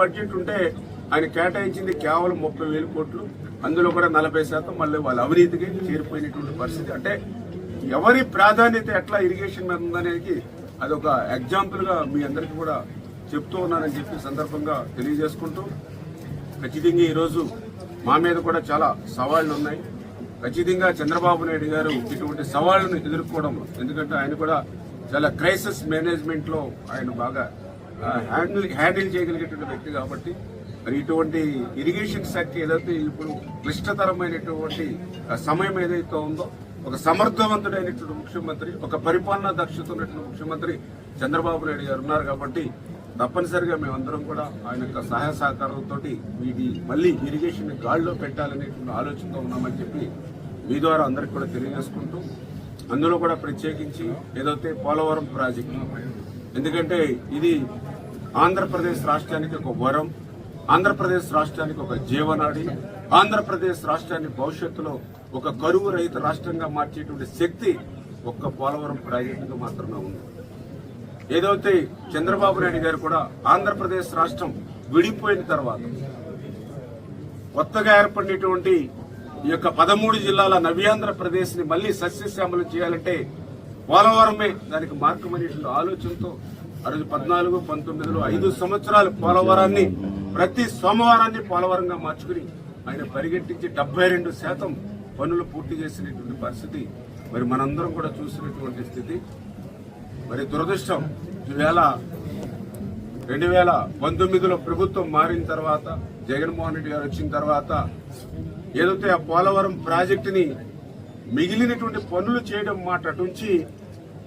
Budget ఉంటే ఆయన కేటాయించింది కేవలం ముప్పై వేల కోట్లు. అందులో కూడా నలభై శాతం మళ్ళీ వాళ్ళ అవినీతికి చేరిపోయినటువంటి పరిస్థితి. అంటే ఎవరి ప్రాధాన్యత ఎట్లా ఇరిగేషన్ మీద ఉందనేది అదొక ఎగ్జాంపుల్గా మీ అందరికీ కూడా చెప్తూ ఉన్నానని చెప్పి సందర్భంగా తెలియజేసుకుంటూ ఖచ్చితంగా ఈరోజు మా మీద కూడా చాలా సవాళ్ళు ఉన్నాయి. ఖచ్చితంగా చంద్రబాబు నాయుడు గారు ఇటువంటి సవాళ్ళను ఎదుర్కోవడం ఎందుకంటే ఆయన కూడా చాలా క్రైసిస్ మేనేజ్మెంట్లో ఆయన బాగా హ్యాండిల్ హ్యాండిల్ చేయగలిగేటువంటి వ్యక్తి కాబట్టి మరి ఇటువంటి ఇరిగేషన్ శాఖ ఏదైతే ఇప్పుడు క్లిష్టతరమైనటువంటి సమయం ఏదైతే ఉందో ఒక సమర్థవంతుడైనటువంటి ముఖ్యమంత్రి ఒక పరిపాలనా దక్షత ఉన్నటువంటి ముఖ్యమంత్రి చంద్రబాబు నాయుడు గారు ఉన్నారు కాబట్టి తప్పనిసరిగా మేమందరం కూడా ఆయన యొక్క సహాయ సహకారంతో ఇది మళ్ళీ ఇరిగేషన్ గాడిలో పెట్టాలనేటువంటి ఆలోచనతో ఉన్నామని చెప్పి మీ ద్వారా అందరికి కూడా తెలియజేసుకుంటూ అందులో కూడా ప్రత్యేకించి ఏదైతే పోలవరం ప్రాజెక్టు ఎందుకంటే ఇది ఆంధ్రప్రదేశ్ రాష్ట్రానికి ఒక వరం ఆంధ్రప్రదేశ్ రాష్ట్రానికి ఒక జీవనాడి ఆంధ్రప్రదేశ్ రాష్ట్రాన్ని భవిష్యత్తులో ఒక కరువు రహిత రాష్ట్రంగా మార్చేటువంటి శక్తి ఒక్క పోలవరం ప్రాజెక్టుకు మాత్రమే ఉంది. ఏదైతే చంద్రబాబు నాయుడు గారు కూడా ఆంధ్రప్రదేశ్ రాష్ట్రం విడిపోయిన తర్వాత కొత్తగా ఏర్పడినటువంటి ఈ యొక్క పదమూడు జిల్లాల నవ్యాంధ్రప్రదేశ్ని మళ్ళీ సస్యశ్యామలం చేయాలంటే పోలవరమే దానికి మార్గమనేటువంటి ఆలోచనతో ఆ రోజు పద్నాలుగు పంతొమ్మిదిలో ఐదు సంవత్సరాలు పోలవరాన్ని ప్రతి సోమవారాన్ని పోలవరంగా మార్చుకుని ఆయన పరిగెట్టించి డెబ్బై రెండు శాతం పనులు పూర్తి చేసినటువంటి పరిస్థితి మరి మనందరం కూడా చూసినటువంటి స్థితి. మరి దురదృష్టం ఈవేళ రెండు వేల పంతొమ్మిదిలో ప్రభుత్వం మారిన తర్వాత జగన్మోహన్ రెడ్డి గారు వచ్చిన తర్వాత ఏదైతే ఆ పోలవరం ప్రాజెక్టుని మిగిలినటువంటి పనులు చేయడం మాట అటుంచి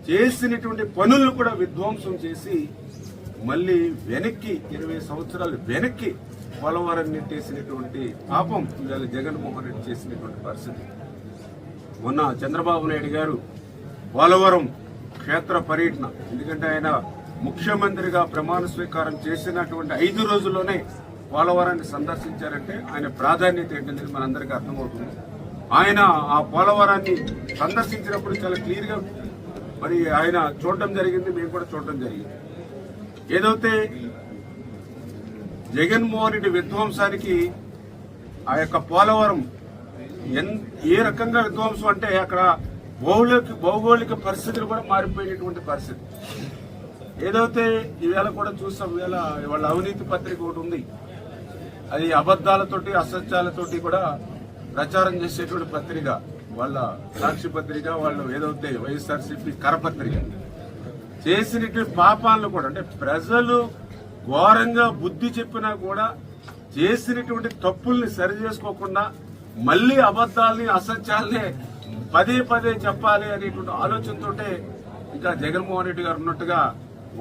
చేసినటువంటి పనులను కూడా విధ్వంసం చేసి మళ్ళీ వెనక్కి ఇరవై సంవత్సరాలు వెనక్కి పోలవరం నెట్టేసినటువంటి పాపం ఇవాళ జగన్మోహన్ రెడ్డి చేసినటువంటి పరిస్థితి. మొన్న చంద్రబాబు నాయుడు గారు పోలవరం క్షేత్ర పర్యటన ఎందుకంటే ఆయన ముఖ్యమంత్రిగా ప్రమాణ స్వీకారం చేసినటువంటి ఐదు రోజుల్లోనే పోలవరాన్ని సందర్శించారంటే ఆయన ప్రాధాన్యత ఏంటనేది మనందరికీ అర్థమవుతుంది. ఆయన ఆ పోలవరాన్ని సందర్శించినప్పుడు చాలా క్లియర్గా మరి ఆయన చూడటం జరిగింది మేము కూడా చూడటం జరిగింది. ఏదైతే జగన్మోహన్ రెడ్డి విధ్వంసానికి ఆ యొక్క పోలవరం ఎన్ ఏ రకంగా విధ్వంసం అంటే అక్కడ భౌగోళిక భౌగోళిక పరిస్థితులు కూడా మారిపోయినటువంటి పరిస్థితి. ఏదైతే ఈవేళ కూడా చూస్తాం ఈవేళ వాళ్ళ అవినీతి పత్రిక ఒకటి ఉంది. అది అబద్దాలతోటి అసత్యాలతోటి కూడా ప్రచారం చేసేటువంటి పత్రిక. వాళ్ళ సాక్షి పత్రిక వాళ్ళు ఏదైతే వైఎస్ఆర్సీపీ కరపత్రిక చేసినటువంటి పాపాలను కూడా అంటే ప్రజలు ఘోరంగా బుద్ధి చెప్పినా కూడా చేసినటువంటి తప్పుల్ని సరి చేసుకోకుండా మళ్ళీ అబద్దాలని అసత్యాలని పదే పదే చెప్పాలి అనేటువంటి ఆలోచనతోటే ఇంకా జగన్మోహన్ రెడ్డి గారు ఉన్నట్టుగా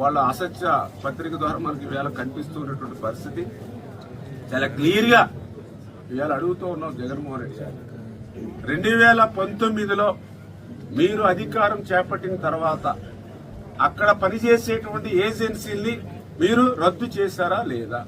వాళ్ళ అసత్య పత్రిక ద్వారా మనకి వేళ కనిపిస్తున్నటువంటి పరిస్థితి. చాలా క్లియర్గా ఇవాళ అడుగుతూ ఉన్నాం జగన్మోహన్ రెడ్డి గారు. రెండు వేల పంతొమ్మిదిలో మీరు అధికారం చేపట్టిన తర్వాత అక్కడ పనిచేసేటువంటి ఏజెన్సీల్ని మీరు రద్దు చేశారా లేదా?